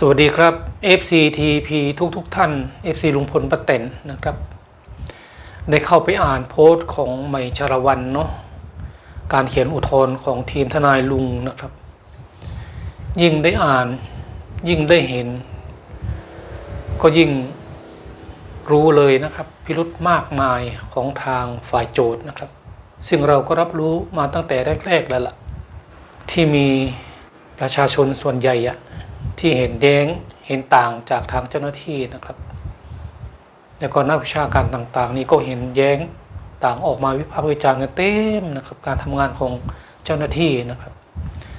สวัสดีครับ FCTP ทุกทุกท่าน FC ลุงพลป้าแตนนะครับ ได้เข้าไปอ่านโพสต์ของใหม่ชารวันเนาะการเขียนอุทธรณ์ของทีมทนายลุงนะครับ ยิ่งได้อ่านยิ่งได้เห็น ก็ยิ่งรู้เลยนะครับ พิรุธมากมายของทางฝ่ายโจทย์นะครับ ซึ่งเราก็รับรู้มาตั้งแต่แรก ๆ แล้วล่ะ ที่มีประชาชนส่วนใหญ่อะ ที่เห็นแย้งเห็นต่างจากทางเจ้าหน้าที่นะครับแล้วก็นักวิชาการต่างๆ นี่ก็เห็นแย้งต่างออกมาวิพากษ์วิจารณ์กันเต็มนะครับ การทำงานของเจ้าหน้าที่นะครับ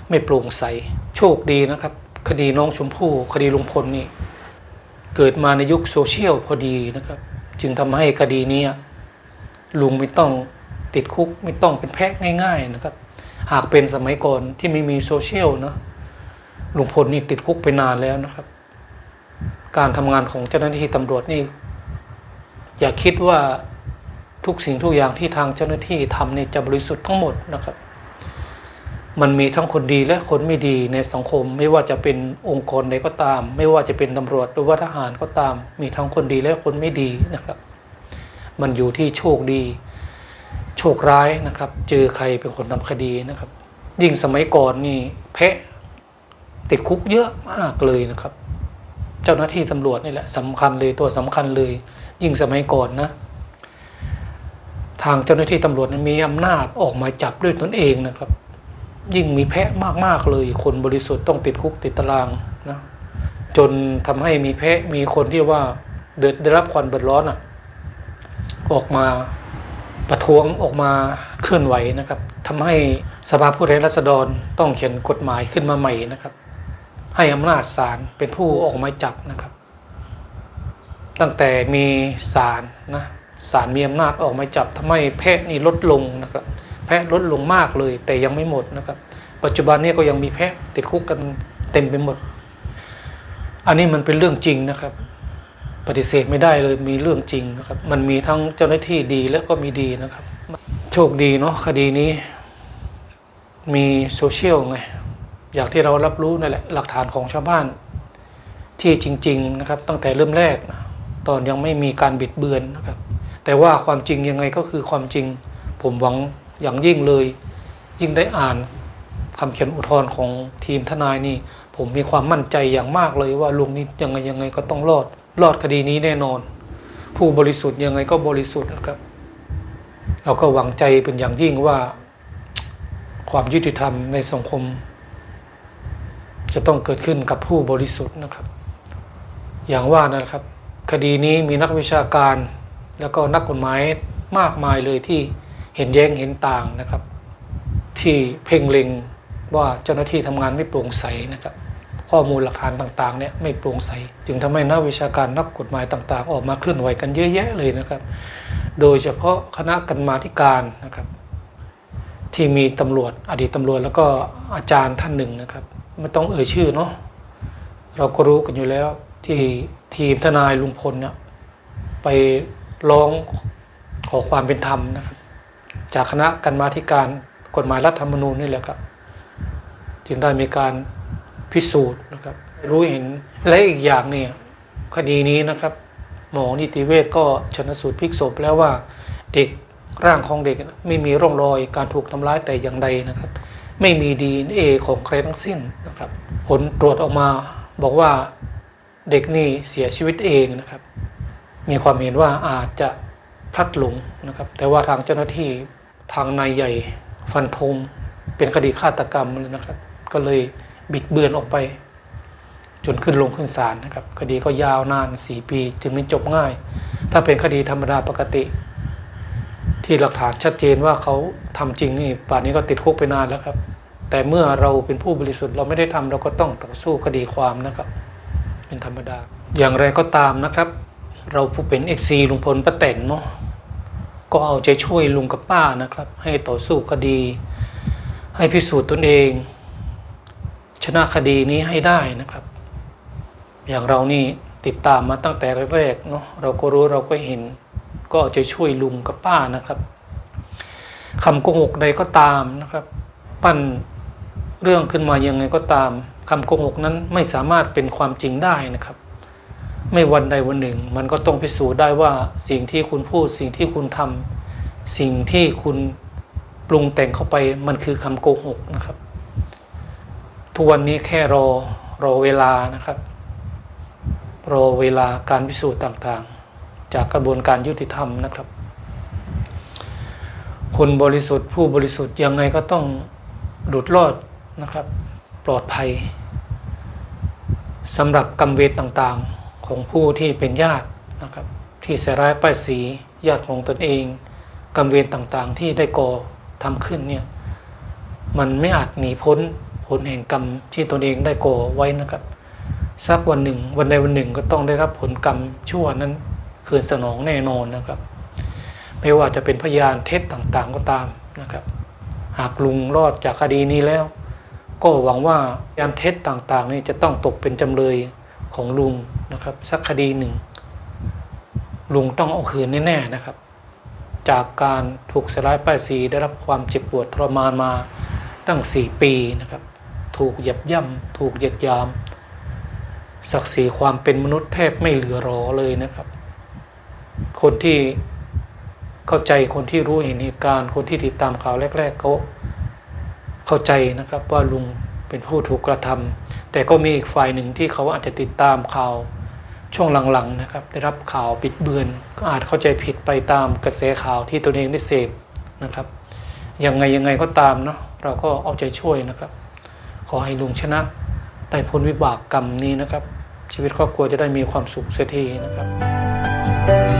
ไม่โปร่งใสโชคดีนะครับ คดีน้องชมพู่คดีลุงพลนี่เกิดมาในยุคโซเชียลพอดีนะครับ จึงทำให้คดีนี้ลุงไม่ต้องติดคุกไม่ต้องเป็นแพะง่าย ๆนะครับ หากเป็นสมัยก่อนที่ไม่มีโซเชียลเนาะ ลุงพลนี่ติดคุกไปนานแล้วนะครับ การทำงานของเจ้าหน้าที่ตำรวจนี่ อย่าคิดว่าทุกสิ่งทุกอย่างที่ทางเจ้าหน้าที่ทำนี่จะบริสุทธิ์ทั้งหมดนะครับ มันมีทั้งคนดีและคนไม่ดีในสังคม ไม่ว่าจะเป็นองค์กรใดก็ตาม ไม่ว่าจะเป็นตำรวจหรือว่าทหารก็ตาม มีทั้งคนดีและคนไม่ดีนะครับ มันอยู่ที่โชคดี โชคร้ายนะครับ เจอใครเป็นคนทำคดีนะครับ ยิ่งสมัยก่อนนี่แพะ ติดคุกเยอะมากเลยนะครับ เจ้าหน้าที่ตำรวจนี่แหละสำคัญเลยตัวสำคัญเลย ยิ่งสมัยก่อนนะ ทางเจ้าหน้าที่ตำรวจมีอำนาจออกหมายจับด้วยตนเองนะครับ ยิ่งมีแพะมากๆเลย คนบริสุทธิ์ต้องติดคุกติดตารางนะจนทำให้มีแพะมีคนที่ว่าเดือดได้รับความเดือดร้อนอะ ออกมาประท้วงออกมาเคลื่อนไหวนะครับทำให้สภาผู้แทนราษฎรต้องเขียนกฎหมายขึ้นมาใหม่นะครับ ให้อำนาจศาลเป็นผู้ออกหมายจับนะครับ ตั้งแต่มีศาลนะศาลมีอำนาจออกหมายจับทำให้แพะนี่ลดลงนะครับ แพะลดลงมากเลย แต่ยังไม่หมดนะครับ ปัจจุบันนี้ก็ยังมีแพะติดคุกกันเต็มไปหมด อันนี้มันเป็นเรื่องจริงนะครับ ปฏิเสธไม่ได้เลยมีเรื่องจริงนะครับ มันมีทั้งเจ้าหน้าที่ดีและก็มีดีนะครับ โชคดีเนาะคดีนี้ มีโซเชียลไง อย่างที่เรารับรู้นั่นแหละหลักฐานของชาวบ้าน ที่จริง ๆนะครับ ตั้งแต่เริ่มแรกนะตอนยังไม่มีการบิดเบือนนะครับ แต่ว่าความจริงยังไงก็คือความจริง ผมหวังอย่างยิ่งเลย ยิ่งได้อ่านคำเขียนอุทธรณ์ของทีมทนายนี่ ผมมีความมั่นใจอย่างมากเลยว่าลุงนี่ยังไงยังไงก็ต้องรอด รอดคดีนี้แน่นอน ผู้บริสุทธิ์ยังไงก็บริสุทธิ์นะครับ เราก็หวังใจเป็นอย่างยิ่งว่า ความยุติธรรมในสังคม จะต้องเกิดขึ้นกับผู้บริสุทธิ์นะครับ อย่างว่านะครับ คดีนี้มีนักวิชาการ แล้วก็นักกฎหมายมากมายเลยที่เห็นแย้งเห็นต่างนะครับ ที่เพ่งเล็งว่าเจ้าหน้าที่ทำงานไม่โปร่งใสนะครับ ข้อมูลหลักฐานต่างๆเนี่ยไม่โปร่งใส จึงทำให้นักวิชาการนักกฎหมายต่าง ๆ ออกมาเคลื่อนไหวกันเยอะแยะเลยนะครับ โดยเฉพาะคณะกรรมาธิการนะครับ ที่มีตำรวจอดีตตำรวจแล้วก็อาจารย์ท่านหนึ่งนะครับ ไม่ต้องเอ่ยชื่อเนาะเราก็รู้กันอยู่แล้วที่ทีมทนายลุงพลเนี่ยไปร้องขอความเป็นธรรมนะครับ จากคณะกรรมาธิการกฎหมายรัฐธรรมนูญนี่แหละครับ จึงได้มีการพิสูจน์นะครับ รู้เห็นและอีกอย่างเนี่ยคดีนี้นะครับ หมอนิติเวชก็ชนสูตรพลิกศพแล้วว่าเด็กร่างของเด็กไม่มีร่องรอยการถูกทำร้ายแต่อย่างใดนะครับ ไม่มีดีเอของใครทั้งสิ้นนะครับ ผลตรวจออกมาบอกว่าเด็กนี่เสียชีวิตเองนะครับ มีความเห็นว่าอาจจะพลัดหลงนะครับ แต่ว่าทางเจ้าหน้าที่ทางนายใหญ่ฟันธงเป็นคดีฆาตกรรมเลยนะครับ ก็เลยบิดเบือนออกไป จนขึ้นลงขึ้นศาลนะครับ คดีก็ยาวนานสี่ปี จึงไม่จบง่าย ถ้าเป็นคดีธรรมดาปกติ ที่หลักฐานชัดเจนว่าเขาทำจริงนี่ป่านนี้ก็ติดคุกไปนานแล้วครับ แต่เมื่อเราเป็นผู้บริสุทธิ์เราไม่ได้ทำเราก็ต้องต่อสู้คดีความนะครับ เป็นธรรมดา อย่างไรก็ตามนะครับ เราผู้เป็นเอฟซีลุงพลป้าแตนเนาะก็เอาใจช่วยลุงกับป้านะครับ ให้ต่อสู้คดี ให้พิสูจน์ตนเอง ชนะคดีนี้ให้ได้นะครับ อย่างเรานี่ติดตามมาตั้งแต่แรกๆเนาะเราก็รู้เราก็เห็น ก็เอาใจช่วยลุงกับป้านะครับคำโกหกใดก็ตามนะครับ ปั้น เรื่องขึ้นมายังไงก็ตามคำโกหกนั้นไม่สามารถเป็นความจริงได้นะครับ ไม่วันใดวันหนึ่ง มันก็ต้องพิสูจน์ได้ว่าสิ่งที่คุณพูด สิ่งที่คุณทำสิ่งที่คุณปรุงแต่งเข้าไปมันคือคำโกหกนะครับ ทุกวันนี้แค่รอรอเวลานะครับ รอเวลาการพิสูจน์ต่างๆ จากกระบวนการยุติธรรมนะครับ คนบริสุทธิ์ผู้บริสุทธิ์ยังไงก็ต้องหลุดรอด นะครับ ปลอดภัยสำหรับกรรมเวรต่างๆของผู้ที่เป็นญาตินะครับ ที่ใส่ร้ายป้ายสีญาติของตนเอง กรรมเวรต่างๆ ที่ได้ก่อทำขึ้นเนี่ยมันไม่อาจหนีพ้นผลแห่งกรรมที่ตนเองได้ก่อไว้นะครับสักวันหนึ่ง วันใดวันหนึ่งก็ต้องได้รับผลกรรมชั่วนั้นคืนสนองแน่นอนนะครับ ไม่ว่าจะเป็นพยานเท็จต่างๆก็ตามนะครับ หากลุงรอดจากคดีนี้แล้ว ก็หวังว่าพยานเท็จต่างๆนี่จะต้องตกเป็นจำเลยของลุงนะครับ สักคดีหนึ่ง ลุงต้องเอาคืนแน่ๆนะครับ จากการถูกสลายป้ายสีได้รับความเจ็บปวดทรมานมาตั้งสี่ปีนะครับ ถูกเหยับย่ำถูกเหยียดยาม ศักดิ์ศรีความเป็นมนุษย์แทบไม่เหลือรอเลยนะครับ คนที่เข้าใจคนที่รู้เห็นเหตุการณ์คนที่ติดตามข่าวแรก ๆเขา เข้าใจนะครับว่าลุงเป็นผู้ถูกกระทำแต่ก็มีอีกฝ่ายหนึ่งที่เขาอาจจะติดตามข่าวช่วงหลังๆนะครับ ได้รับข่าวปิดเบือน ก็อาจเข้าใจผิดไปตามกระแสข่าวที่ตนเองได้เสพนะครับยังไงยังไงก็ตามเนาะเราก็เอาใจช่วยนะครับ ขอให้ลุงชนะได้พ้นวิบากกรรมนี้นะครับ ชีวิตครอบครัวจะได้มีความสุขเสียทีนะครับ